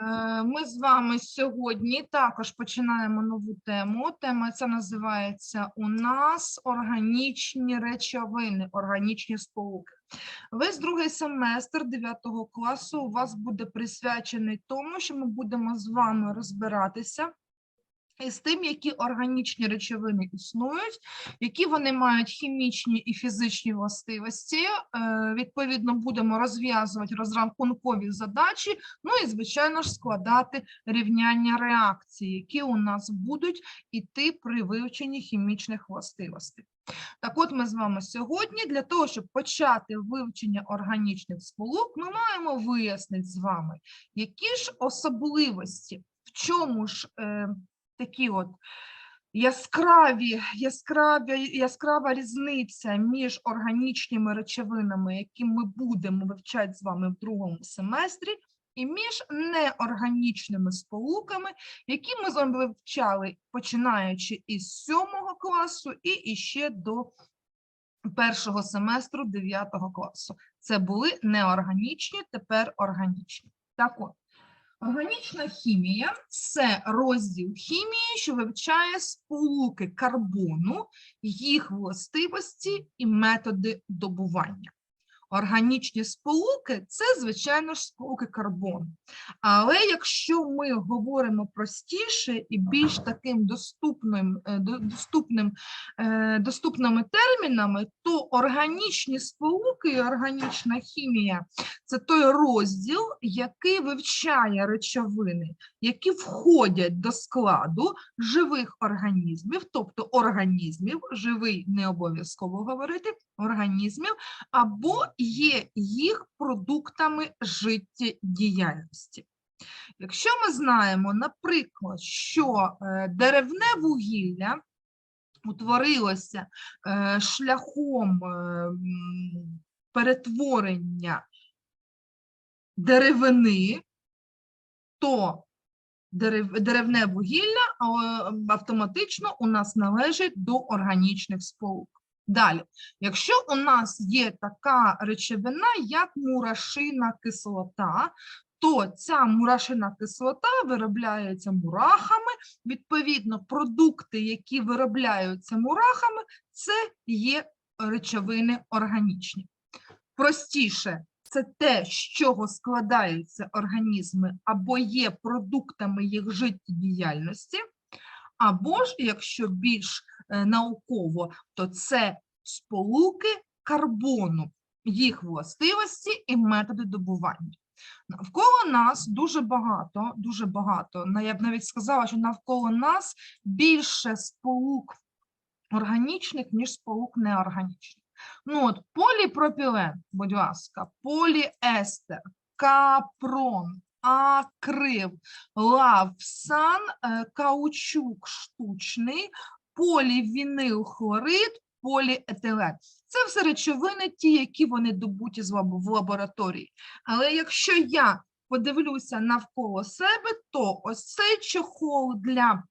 Е, Ми з вами сьогодні також починаємо нову тему. Тема ця називається у нас органічні речовини, органічні сполуки. Весь другий семестр 9 класу у вас буде присвячений тому, що ми будемо з вами розбиратися із тим, які органічні речовини існують, які вони мають хімічні і фізичні властивості. Е, Відповідно, будемо розв'язувати розрахункові задачі, ну і, звичайно ж, складати рівняння реакцій, які у нас будуть іти при вивченні хімічних властивостей. Так от ми з вами сьогодні для того, щоб почати вивчення органічних сполук, ми маємо вияснити з вами, які ж особливості, в чому ж е, такі от яскраві, яскраві, яскрава різниця між органічними речовинами, які ми будемо вивчати з вами в другому семестрі, і між неорганічними сполуками, які ми з вами вивчали починаючи із сьомого класу і іще до першого семестру 9 класу. Це були неорганічні, тепер органічні. Так от, органічна хімія це розділ хімії, що вивчає сполуки карбону, їх властивості і методи добування. Органічні сполуки це, звичайно ж, сполуки карбону. Але якщо ми говоримо простіше і більш таким доступним, е, доступним, е, доступними термінами, то органічні сполуки і органічна хімія це той розділ, який вивчає речовини, які входять до складу живих організмів, тобто організмів, живий не обов'язково говорити, організмів, або є їх продуктами життєдіяльності. Якщо ми знаємо, наприклад, що е, деревне вугілля утворилося е, шляхом е, перетворення деревини, то деревне вугілля автоматично у нас належить до органічних сполук. Далі, якщо у нас є така речовина, як мурашина кислота, то ця мурашина кислота виробляється мурахами. Відповідно, продукти, які виробляються мурахами, це є речовини органічні. Простіше, це те, з чого складаються організми, або є продуктами їх життєдіяльності, або ж, якщо більш науково, то це сполуки карбону, їх властивості і методи добування. Навколо нас дуже багато, дуже багато, я б навіть сказала, що навколо нас більше сполук органічних, ніж сполук неорганічних. Ну от поліпропілен, будь ласка, поліестер, капрон, акрил, лавсан, е, каучук штучний, полівінилхлорид, поліетилен. Це все речовини, ті, які вони добуті в лабораторії. Але якщо я подивлюся навколо себе, то ось цей чохол для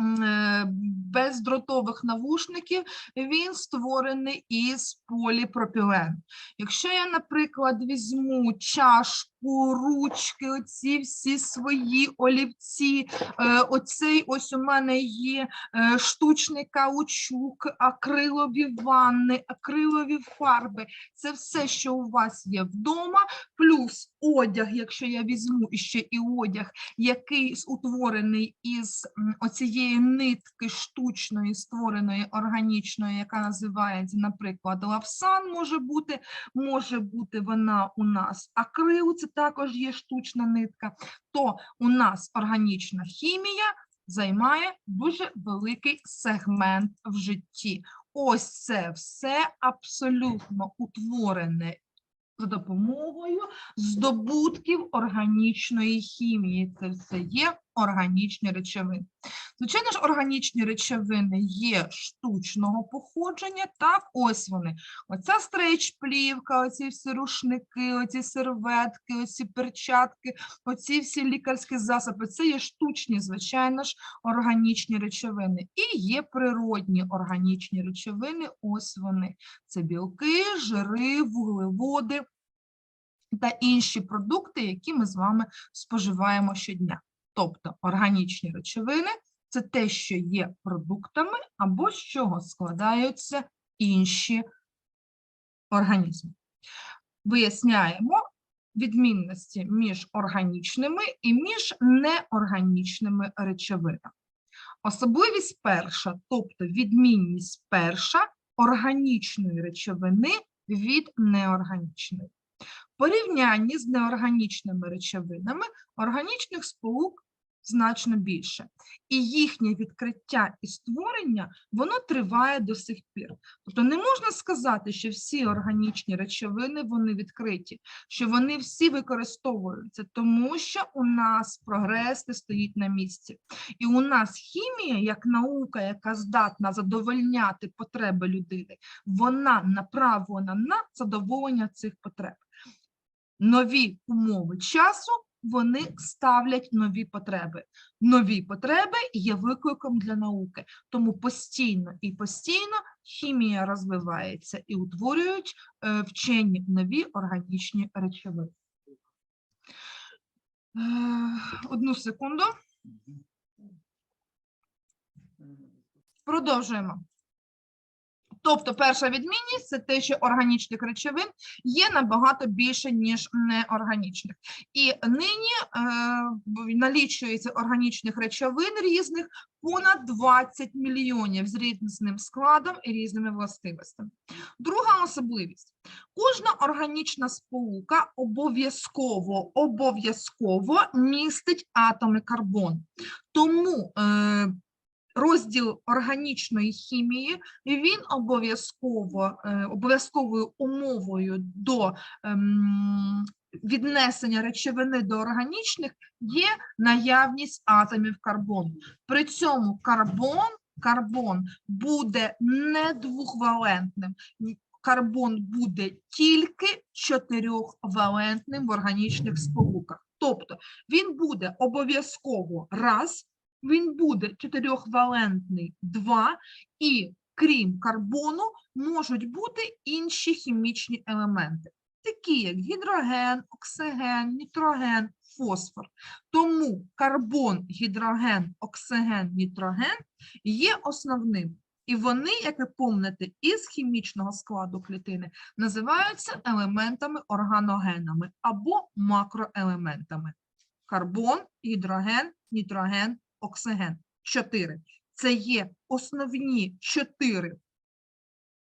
е, бездротових навушників, він створений із поліпропілену. Якщо я, наприклад, візьму чашку, ручки, оці всі свої олівці, е, оцей ось у мене є е, штучний каучук, акрилові ванни, акрилові фарби. Це все, що у вас є вдома, плюс одяг, якщо я візьму іще і одяг, який утворений із оцієї нитки штучної, створеної органічної, яка називається, наприклад, лавсан може бути, може бути вона у нас акрил, це також є штучна нитка, то у нас органічна хімія займає дуже великий сегмент в житті. Ось це все абсолютно утворене за допомогою здобутків органічної хімії. Це все є органічні речовини. Звичайно ж, органічні речовини є штучного походження. Так, ось вони. Оця стрейч-плівка, оці всі рушники, оці серветки, оці перчатки, оці всі лікарські засоби. Це є штучні, звичайно ж, органічні речовини. І є природні органічні речовини. Ось вони. Це білки, жири, вуглеводи. та інші продукти, які ми з вами споживаємо щодня. Тобто органічні речовини це те, що є продуктами або з чого складаються інші організми. Виясняємо відмінності між органічними і між неорганічними речовинами. Особливість перша, тобто відмінність перша органічної речовини від неорганічної. Порівнянні з неорганічними речовинами органічних сполук значно більше. І їхнє відкриття і створення воно триває до сих пір. Тобто не можна сказати, що всі органічні речовини вони відкриті, що вони всі використовуються, тому що у нас прогрес не стоїть на місці. І у нас хімія, як наука, яка здатна задовольняти потреби людини, вона направлена на задоволення цих потреб. Нові умови часу вони ставлять нові потреби. Нові потреби є викликом для науки, тому постійно і постійно хімія розвивається і утворюють е, вчені нові органічні речовини. Е, Одну секунду. Продовжуємо. Тобто, перша відмінність це те, що органічних речовин є набагато більше, ніж неорганічних. І нині е, налічується органічних речовин різних понад 20 мільйонів з різним складом і різними властивостями. Друга особливість: кожна органічна сполука обов'язково обов'язково містить атоми карбону. Тому е, розділ органічної хімії він обов'язково е, обов'язковою умовою до ем, віднесення речовини до органічних є наявність атомів карбону. При цьому карбон, карбон буде не двохвалентним. Карбон буде тільки чотирьохвалентним в органічних сполуках. Тобто він буде обов'язково раз, він буде чотирьохвалентний два, і крім карбону можуть бути інші хімічні елементи, такі як гідроген, оксиген, нітроген, фосфор. Тому карбон, гідроген, оксиген, нітроген є основним. І вони, як ви помните, із хімічного складу клітини називаються елементами органогенами або макроелементами. Карбон, гідроген, нітроген, оксиген. Чотири. Це є основні чотири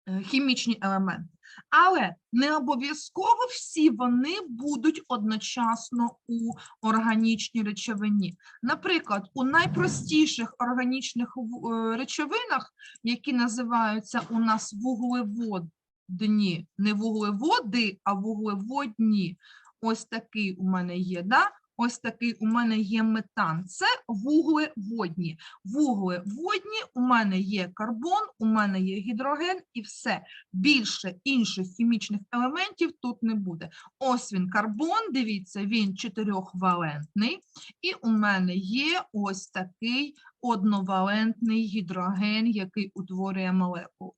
е, хімічні елементи. Але не обов'язково всі вони будуть одночасно у органічній речовині. Наприклад, у найпростіших органічних е, речовинах, які називаються у нас вуглеводні, не вуглеводи, а вуглеводні. Ось такий у мене є, да? Ось такий у мене є метан. Це вуглеводні. Вуглеводні у мене є карбон, у мене є гідроген і все. Більше інших хімічних елементів тут не буде. Ось він карбон, дивіться, він чотирьохвалентний. І у мене є ось такий одновалентний гідроген, який утворює молекулу.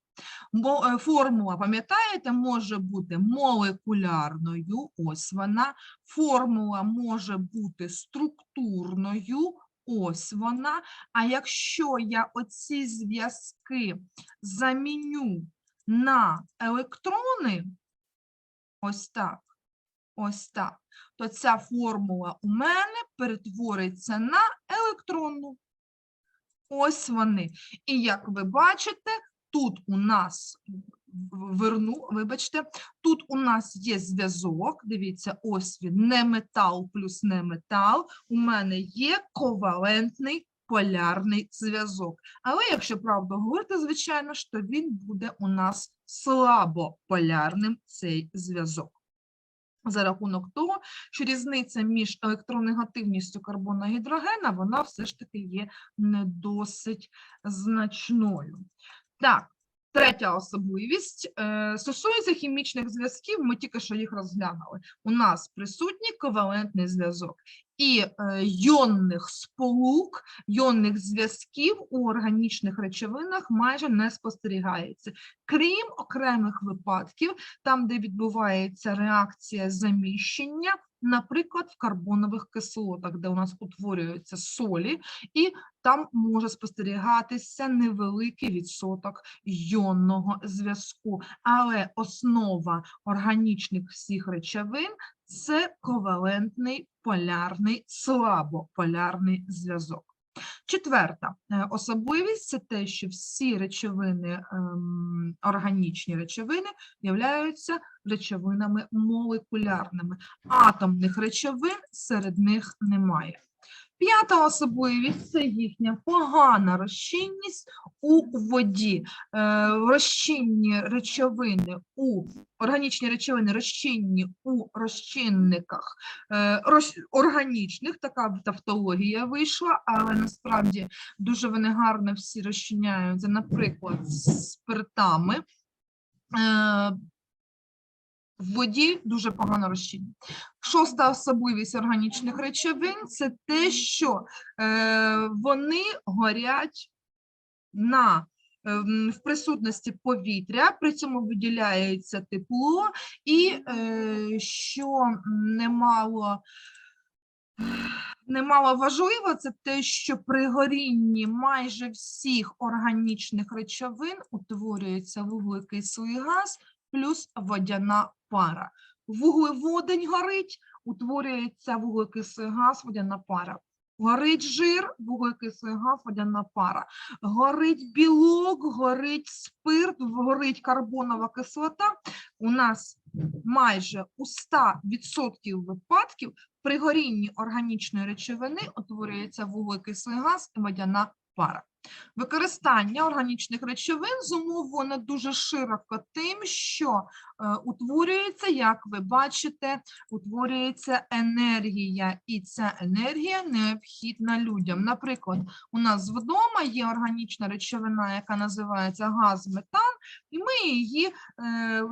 Е, Формула, пам'ятаєте, може бути молекулярною, ось вона. Формула може бути структурною, ось вона. А якщо я оці зв'язки заміню на електрони, ось так, ось так, то ця формула у мене перетвориться на електронну. Ось вони. І як ви бачите, тут у нас верну, вибачте, тут у нас є зв'язок. Дивіться, ось він, не метал плюс не метал. У мене є ковалентний полярний зв'язок. Але якщо правду говорити, звичайно ж, то він буде у нас слабополярним цей зв'язок. За рахунок того, що різниця між електронегативністю карбона і гідрогена, вона все ж таки є не досить значною. Так, Третя особливість е, стосується хімічних зв'язків. Ми тільки що їх розглянули. У нас присутній ковалентний зв'язок і е, йонних сполук, йонних зв'язків у органічних речовинах майже не спостерігається, крім окремих випадків, там, де відбувається реакція заміщення, наприклад, в карбонових кислотах, де у нас утворюються солі, і там може спостерігатися невеликий відсоток йонного зв'язку. Але основа органічних всіх речовин це ковалентний полярний, слабополярний зв'язок. Четверта е, особливість це те, що всі речовини, ем, органічні речовини, являються речовинами молекулярними. Атомних речовин серед них немає. П'ята особливість це їхня погана розчинність у воді. Е, розчинні речовини у органічні речовини розчинні у розчинниках е, органічних, така тавтологія вийшла, але насправді дуже вони гарно всі розчиняються, наприклад, з спиртами. Е, в воді дуже погано розчинні. Шоста особливість органічних речовин це те, що е, вони горять на ем, в присутності повітря, при цьому виділяється тепло, і е, що немало немало важливо, це те, що при горінні майже всіх органічних речовин утворюється вуглекислий газ плюс водяна пара. Вуглеводень горить, утворюється вуглекислий газ, водяна пара. Горить жир, вуглекислий газ, водяна пара. Горить білок, горить спирт, горить карбонова кислота. У нас майже у 100% випадків при горінні органічної речовини утворюється вуглекислий газ і водяна пара. Використання органічних речовин зумовлено дуже широко тим, що утворюється, як ви бачите, утворюється енергія, і ця енергія необхідна людям. Наприклад, у нас вдома є органічна речовина, яка називається газ метан, і ми її е,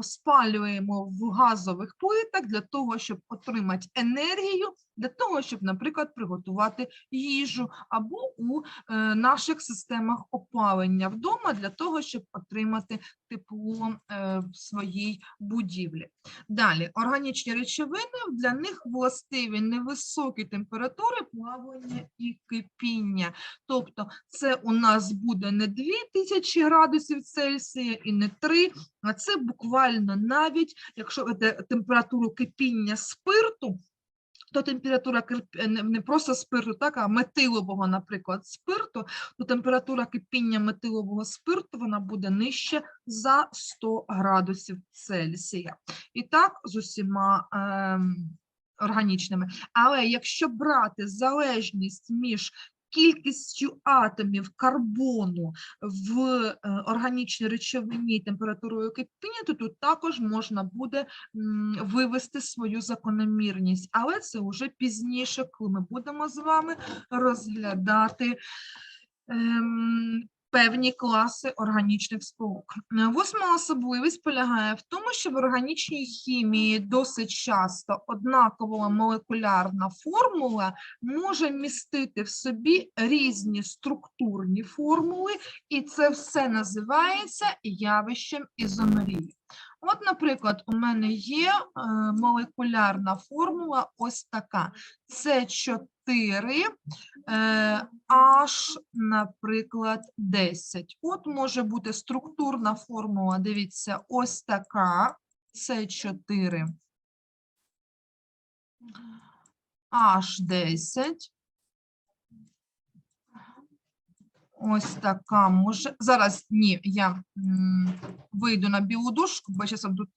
спалюємо в газових плитах для того, щоб отримати енергію, для того, щоб, наприклад, приготувати їжу або у е, наших системах опалення вдома для того, щоб отримати тепло е, в своїй будівлі. Далі, органічні речовини для них властиві невисокі температури плавання і кипіння. Тобто, це у нас буде не 2000 градусів Цельсія і не 3, а це буквально навіть, якщо температуру кипіння спирту, то температура е, не просто спирту, так, а метилового, наприклад, спирту, то температура кипіння метилового спирту вона буде нижче за 100 градусів Цельсія. І так з усіма Е, органічними. Але якщо брати залежність між кількістю атомів карбону в е, органічній речовині температурою кипіння, то тут також можна буде вивести свою закономірність, але це вже пізніше, коли ми будемо з вами розглядати ем, певні класи органічних сполук. Восьма особливість полягає в тому, що в органічній хімії досить часто однакова молекулярна формула може містити в собі різні структурні формули, і це все називається явищем ізомерії. От, наприклад, у мене є е, молекулярна формула ось така. Це 4 е, H, наприклад, 10. От може бути структурна формула, дивіться, ось така. Це 4 H10. Ось така може. Зараз ні, я вийду на білу дошку, бо зараз тут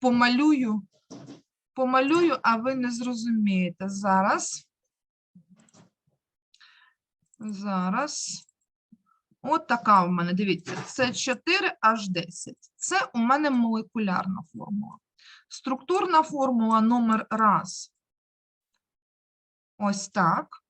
помалюю, помалюю, а ви не зрозумієте. Зараз. Зараз. От така у мене, дивіться, це 4 аж 10. Це у мене молекулярна формула. Структурна формула номер раз. Ось так.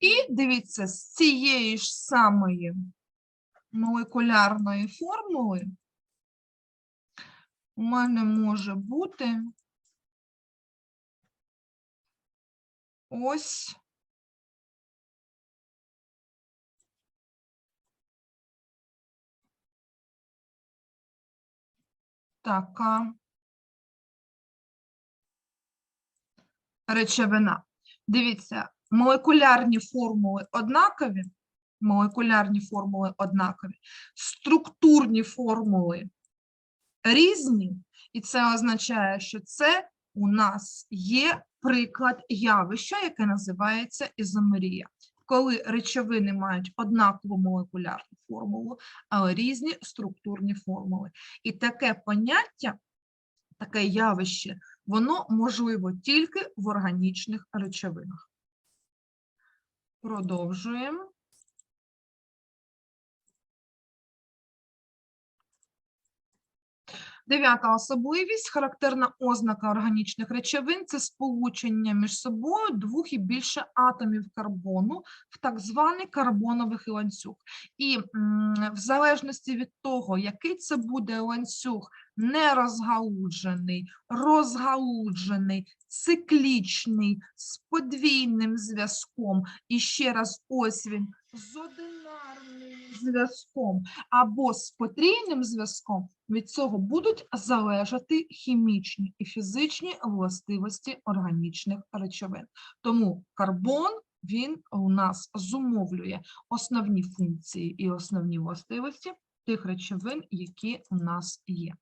І дивіться, з цієї ж самої молекулярної формули у мене може бути ось така речовина. Дивіться, молекулярні формули однакові, молекулярні формули однакові, структурні формули різні, і це означає, що це у нас є приклад явища, яке називається ізомерія. Коли речовини мають однакову молекулярну формулу, але різні структурні формули. І таке поняття, таке явище, воно можливо тільки в органічних речовинах. Продовжуємо. Дев'ята особливість, характерна ознака органічних речовин це сполучення між собою двох і більше атомів карбону в так званий карбоновий ланцюг. І в залежності від того, який це буде ланцюг, нерозгалуджений, розгалуджений, циклічний, з подвійним зв'язком, і ще раз ось він з одинарним зв'язком або з потрійним зв'язком, від цього будуть залежати хімічні і фізичні властивості органічних речовин. Тому карбон він у нас зумовлює основні функції і основні властивості тих речовин, які у нас є.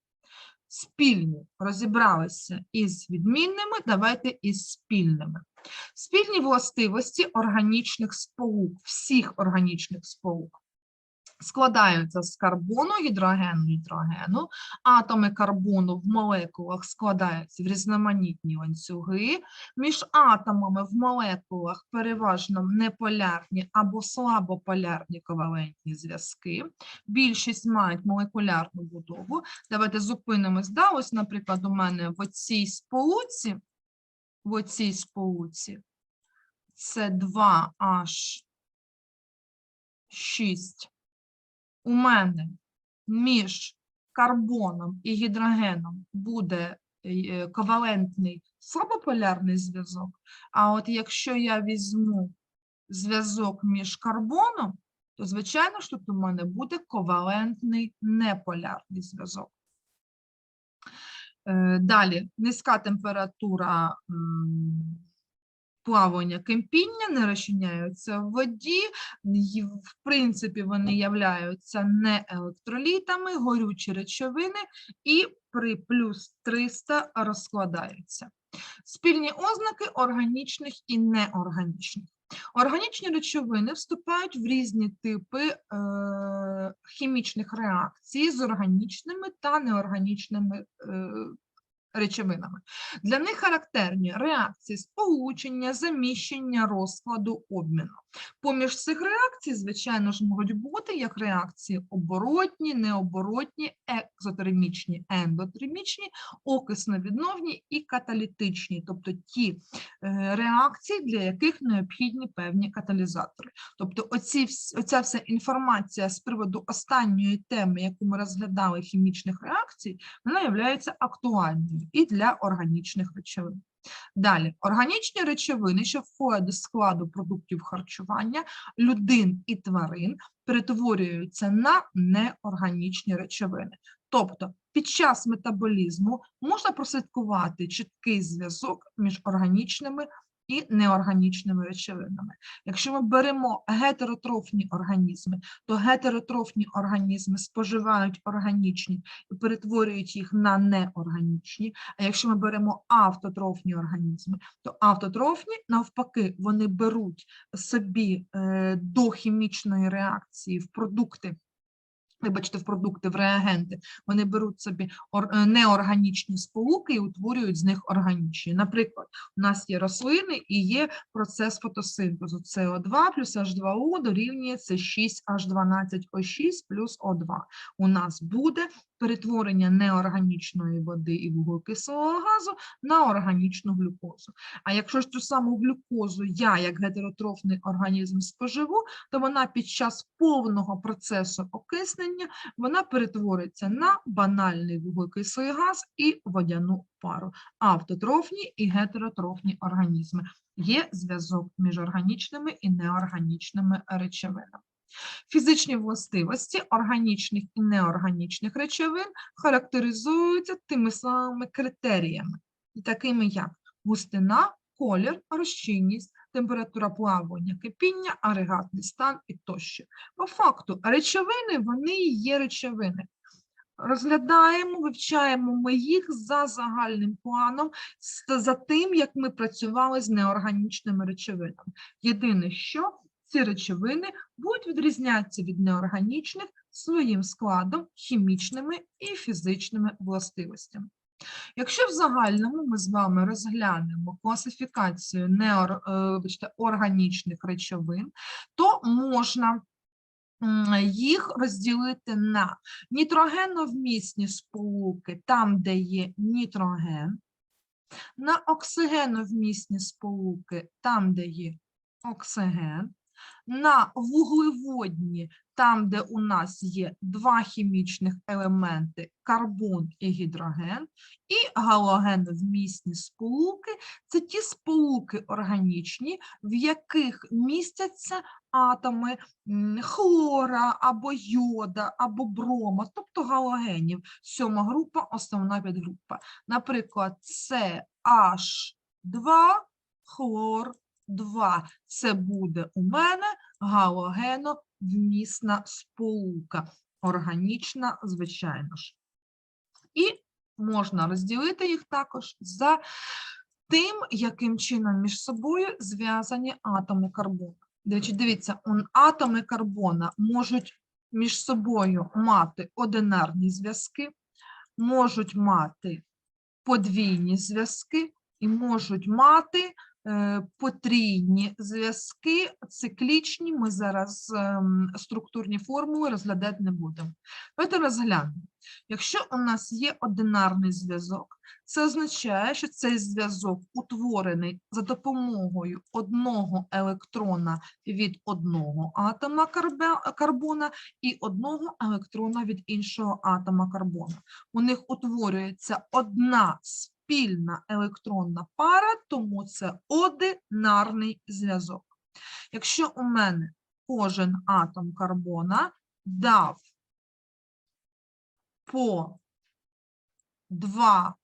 Спільні розібралися із відмінними, давайте із спільними. Спільні властивості органічних сполук, всіх органічних сполук складаються з карбону, гідрогену, нітрогену. Атоми карбону в молекулах складаються в різноманітні ланцюги. Між атомами в молекулах переважно неполярні або слабополярні ковалентні зв'язки. Більшість мають молекулярну будову. Давайте зупинимось. Да? Ось, наприклад, у мене в оцій сполуці, в оцій сполуці це 2H6 у мене між карбоном і гідрогеном буде е, ковалентний слабополярний зв'язок, а от якщо я візьму зв'язок між карбоном, то, звичайно ж, тут у мене буде ковалентний неполярний зв'язок. Е, Далі низька температура плавання кипіння, не розчиняються в воді, в принципі, вони являються не електролітами, горючі речовини і при плюс 300 розкладаються. Спільні ознаки органічних і неорганічних. Органічні речовини вступають в різні типи е, хімічних реакцій з органічними та неорганічними е, речовинами. Для них характерні реакції сполучення, заміщення, розкладу, обміну. Поміж цих реакцій, звичайно ж, можуть бути як реакції оборотні, необоротні, екзотермічні, ендотермічні, окисно-відновні і каталітичні, тобто ті е, реакції, для яких необхідні певні каталізатори. Тобто оці, оця вся інформація з приводу останньої теми, яку ми розглядали хімічних реакцій, вона є актуальною і для органічних речовин. Далі, органічні речовини, що входять до складу продуктів харчування людин і тварин, перетворюються на неорганічні речовини. Тобто, під час метаболізму можна прослідкувати чіткий зв'язок між органічними і неорганічними речовинами. Якщо ми беремо гетеротрофні організми, то гетеротрофні організми споживають органічні і перетворюють їх на неорганічні. А якщо ми беремо автотрофні організми, то автотрофні, навпаки, вони беруть собі е, до хімічної реакції в продукти. Вибачте, в продукти, в реагенти, вони беруть собі е, неорганічні сполуки і утворюють з них органічні. Наприклад, у нас є рослини і є процес фотосинтезу. СО2 плюс H2O дорівнює це 6H12O6 плюс O2. У нас буде перетворення неорганічної води і вуглекислого газу на органічну глюкозу. А якщо ж цю саму глюкозу я, як гетеротрофний організм, споживу, то вона під час повного процесу окиснення вона перетвориться на банальний вуглекислий газ і водяну пару. Автотрофні і гетеротрофні організми. Є зв'язок між органічними і неорганічними речовинами. Фізичні властивості органічних і неорганічних речовин характеризуються тими самими критеріями, такими як густина, колір, розчинність, температура плавання, кипіння, агрегатний стан і тощо. По факту, речовини вони і є речовини. Розглядаємо, вивчаємо ми їх за загальним планом, за тим, як ми працювали з неорганічними речовинами. Єдине, що ці речовини будуть відрізнятися від неорганічних своїм складом, хімічними і фізичними властивостями. Якщо в загальному ми з вами розглянемо класифікацію неор, е, вибачте, органічних речовин, то можна їх розділити на нітрогеновмісні сполуки, там, де є нітроген, на оксигеновмісні сполуки, там, де є оксиген, на вуглеводні, там, де у нас є два хімічних елементи карбон і гідроген, і галогеновмісні сполуки це ті сполуки органічні, в яких містяться атоми хлора або йода, або брома, тобто галогенів. Сьома група, основна підгрупа. Наприклад, CH2 хлор 2. Це буде у мене галогеновмісна сполука, органічна, звичайно ж. І можна розділити їх також за тим, яким чином між собою зв'язані атоми карбону. Дивіться, атоми карбона можуть між собою мати одинарні зв'язки, можуть мати подвійні зв'язки і можуть мати потрійні зв'язки, циклічні. Ми зараз ем, структурні формули розглядати не будемо. Давайте розглянемо. Якщо у нас є одинарний зв'язок, це означає, що цей зв'язок утворений за допомогою одного електрона від одного атома карбона і одного електрона від іншого атома карбона. У них утворюється одна спільна електронна пара, тому це одинарний зв'язок. Якщо у мене кожен атом карбона дав по два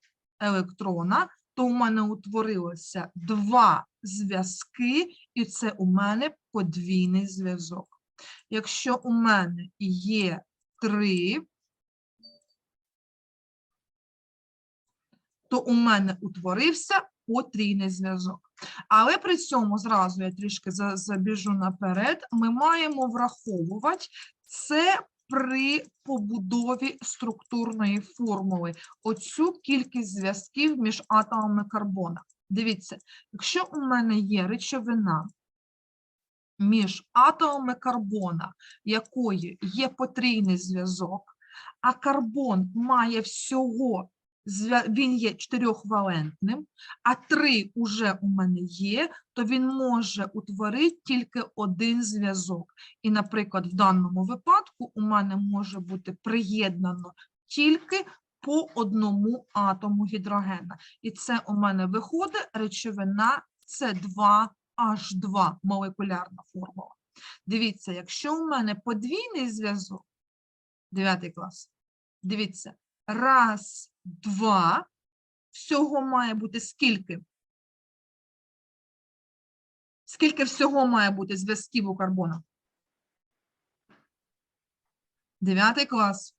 електрона, то у мене утворилося два зв'язки, і це у мене подвійний зв'язок. Якщо у мене є три, то у мене утворився потрійний зв'язок. Але при цьому зразу я трішки забіжу наперед, ми маємо враховувати це при побудові структурної формули, оцю кількість зв'язків між атомами карбона. Дивіться, якщо у мене є речовина між атомами карбона, якої є потрійний зв'язок, а карбон має всього, він є чотирьохвалентним, а три уже у мене є, то він може утворити тільки один зв'язок. І, наприклад, в даному випадку у мене може бути приєднано тільки по одному атому гідрогена. І це у мене виходить речовина С2H2, молекулярна формула. Дивіться, якщо у мене подвійний зв'язок, 9 клас, дивіться, раз, два, всього має бути скільки? Скільки всього має бути зв'язків у карбона? Дев'ятий клас.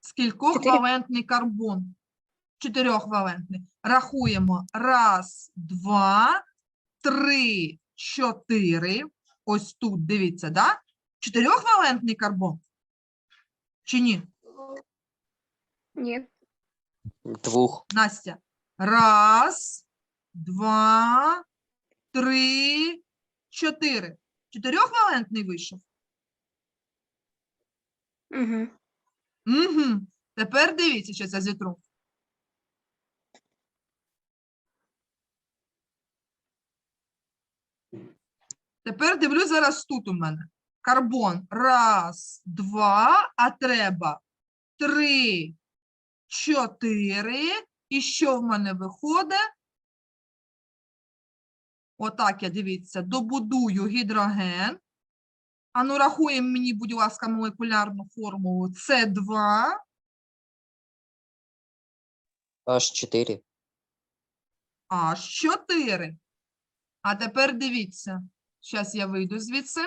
Скількох валентний карбон? Чотирьохвалентний. Рахуємо. Раз, два, три, чотири. Ось тут, дивіться, да? Чотирьохвалентний карбон? Чи ні? Ні. Двух. Настя. Раз, два, три, чотири. Чотирьохвалентний вийшов? Угу. Угу. Тепер дивіться, що це зітру. Тепер дивлюсь зараз тут у мене. Карбон. Раз, два, а треба три, чотири. І що в мене виходить? Отак я дивіться, добудую гідроген. Ану, рахуємо мені, будь ласка, молекулярну формулу. С2, Аж 4. H4. А тепер дивіться. Зараз я вийду звідси.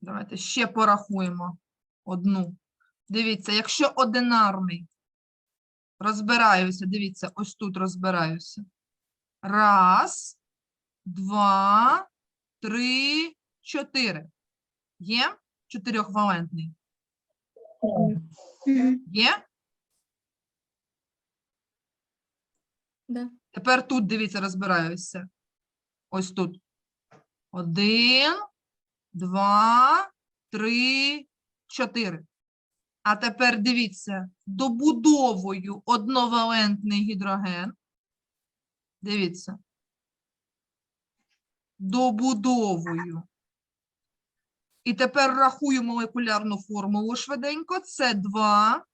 Давайте ще порахуємо одну. Дивіться, якщо одинарний, розбираюся, дивіться, ось тут розбираюся. Раз, два, три, чотири. Є? Чотирьохвалентний. Є? Да. Тепер тут, дивіться, розбираюся. Ось тут. Один, два, три, чотири. А тепер дивіться, добудовую одновалентний гідроген. Дивіться. Добудовую. І тепер рахую молекулярну формулу швиденько. Це 2.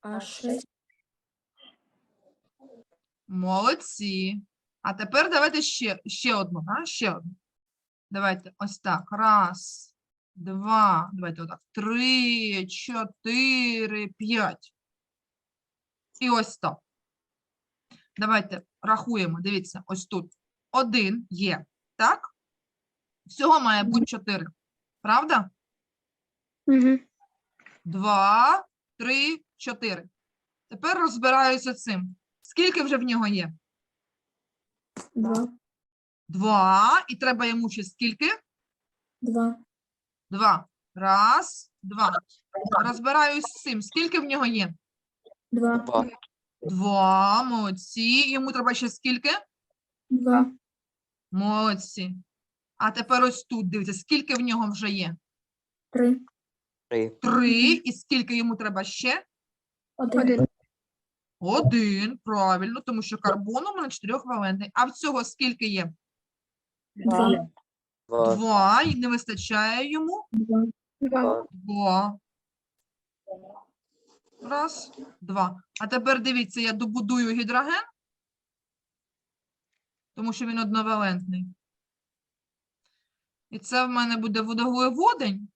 А шесть. Молодці. А тепер давайте ще, ще одну, да? ще одну. Давайте ось так. Раз, два, давайте отак. Три, чотири, п'ять. І ось так. Давайте рахуємо. Дивіться, ось тут. Один є, так? Всього має бути чотири. Правда? Два, три, чотири. Тепер розбираюся цим. Скільки вже в нього є? Два. Два. І треба йому ще скільки? Два. Два. Раз, два. Розбираюсь з цим. Скільки в нього є? Два. Два. Молодці. Йому треба ще скільки? Два. Молодці. А тепер ось тут дивіться, скільки в нього вже є? Три. 3. Три. І скільки йому треба ще? Один. Один. Правильно, тому що карбон у мене чотирьохвалентний. А в цього скільки є? Два. 2. Два. І не вистачає йому? Два. 2. Два. Раз, два. А тепер дивіться, я добудую гідроген, тому що він одновалентний. І це в мене буде водоглеводень.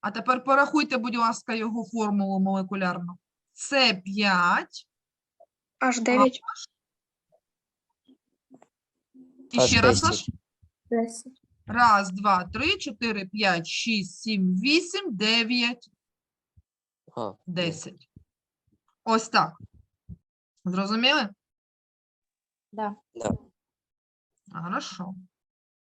А тепер порахуйте, будь ласка, його формулу молекулярну. Це 5. І ще раз 10. наш. Десять. Раз, два, три, чотири, п'ять, шість, сім, вісім, дев'ять. А, 10. Ось так. Зрозуміли? Да. Хорошо.